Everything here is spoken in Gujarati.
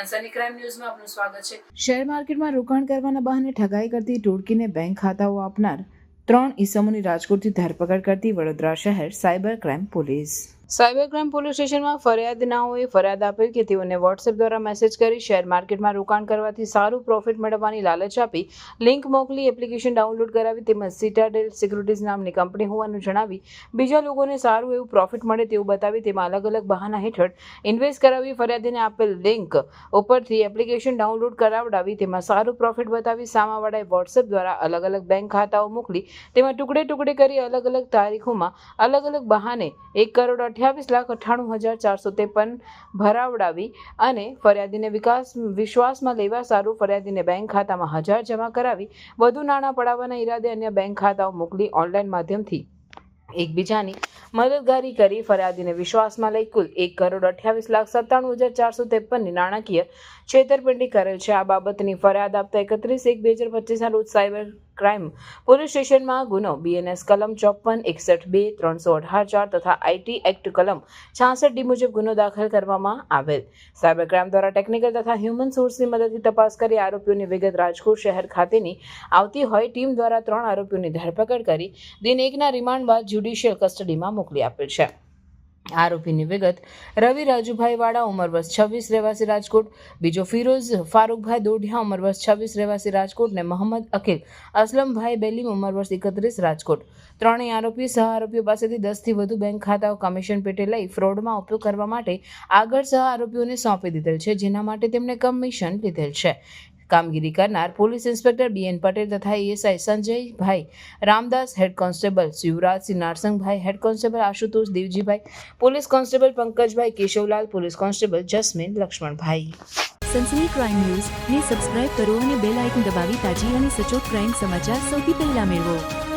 સનસની ક્રાઇમ ન્યૂઝમાં આપનું સ્વાગત છે. શેર માર્કેટમાં રોકાણ કરવાના બહાને ઠગાઈ કરતી ટોળકીને બેંક ખાતાઓ આપનાર ત્રણ ઈસમોની રાજકોટથી ધરપકડ કરતી વડોદરા શહેર cyber crime police. Cyber crime police સ્ટેશનમાં ફરિયાદનાઓએ ફરિયાદ આપેલ કે તેઓને વોટ્સએપ દ્વારા મેસેજ કરી શેર માર્કેટમાં રોકાણ કરવાથી સારું પ્રોફિટ મેળવવાની લાલચ આપી લિંક મોકલી એપ્લિકેશન ડાઉનલોડ કરાવી તેમજ સિટાડેલ સિક્યુરિટીઝ નામની કંપની હોવાનું જણાવી બીજા લોકોને સારું એવું પ્રોફિટ મળે તેવું બતાવી તેમાં અલગ અલગ બહાના હેઠળ ઇન્વેસ્ટ કરાવી ફરિયાદીને આપેલ લિંક ઉપરથી એપ્લિકેશન ડાઉનલોડ કરાવડાવી તેમાં સારું પ્રોફિટ બતાવી સામાવાળાએ વોટ્સએપ દ્વારા અલગ અલગ બેંક ખાતાઓ મોકલી તેમાં ટુકડે ટુકડે કરી અલગ અલગ તારીખોમાં અલગ અલગ બહાને એક કરોડ અઠ્યાવીસ લાખ અઠ્ઠાણું હજાર ચારસો ત્રેપન ભરાવડાવી અને ફરિયાદીને વિકાસ, વિશ્વાસમાં લેવા સારું ફરિયાદીને બેંક ખાતામાં હજાર જમા કરાવી, વધુ નાણાં પડાવવાના ઈરાદે અન્ય બેંક ખાતાઓ મોકલી ઓનલાઈન માધ્યમથી એકબીજાની મદદગારી કરી ફરિયાદીને વિશ્વાસમાં લઈ કુલ એક કરોડ અઠ્યાવીસ લાખ સત્તાણું હજાર ચારસો ત્રેપનની નાણાકીય છેતરપિંડી કરેલ છે. આ બાબતની ફરિયાદ આપતા એકત્રીસ એક બે હજાર પચીસના રોજ સાયબર ક્રાઇમ પોલીસ સ્ટેશનમાં ગુનો. બીએનએસ કલમ ચોપન, એકસઠ બે, ત્રણસો અઢાર ચાર તથા આઈટી એક્ટ કલમ છાસઠ ડી મુજબ ગુનો દાખલ કરવામાં આવેલ. સાયબર ક્રાઇમ દ્વારા ટેકનિકલ તથા હ્યુમન સોર્સની મદદથી તપાસ કરી આરોપીઓની વિગત રાજકોટ શહેર ખાતેની આવતી હોય ટીમ દ્વારા ત્રણ આરોપીઓની ધરપકડ કરી દિન એકના રિમાન્ડ બાદ જ્યુડિશિયલ કસ્ટડીમાં મોકલી આપેલ છે. આરોપીની વિગત. રવિ રાજુભાઈ વાળા ઉંમર વર્ષ છવ્વીસ, રહેવાસી રાજકોટ. બીજો ફિરોઝ ફારૂકભાઈ દોઢિયા ઉંમર વર્ષ છવ્વીસ, રહેવાસી રાજકોટ ને મોહમ્મદ અખિલ અસલમભાઈ બેલીમ ઉંમર વર્ષ એકત્રીસ, રાજકોટ. ત્રણેય આરોપી સહ આરોપીઓ પાસેથી દસથી વધુ બેંક ખાતાઓ કમિશન પેટે લઈ ફ્રોડમાં ઉપયોગ કરવા માટે આગળ સહ આરોપીઓને સોંપી દીધેલ છે, જેના માટે તેમણે કમિશન લીધેલ છે. કામગીરી કરનાર પોલીસ ઇન્સ્પેક્ટર બીએન પટેલ તથા ASI Sanjaybhai Ramdas, head constable Shivrajsinh Narsangbhai, head constable Ashutosh Devjibhai, police constable Pankajbhai Keshavlal, police constable Jasmin Laxmanbhai. Sansani crime news ને સબસ્ક્રાઇબ કરો અને બેલ આઇકન દબાવી તાજી અને સચોટ ક્રાઇમ સમાચાર સૌથી પહેલા મેળવો.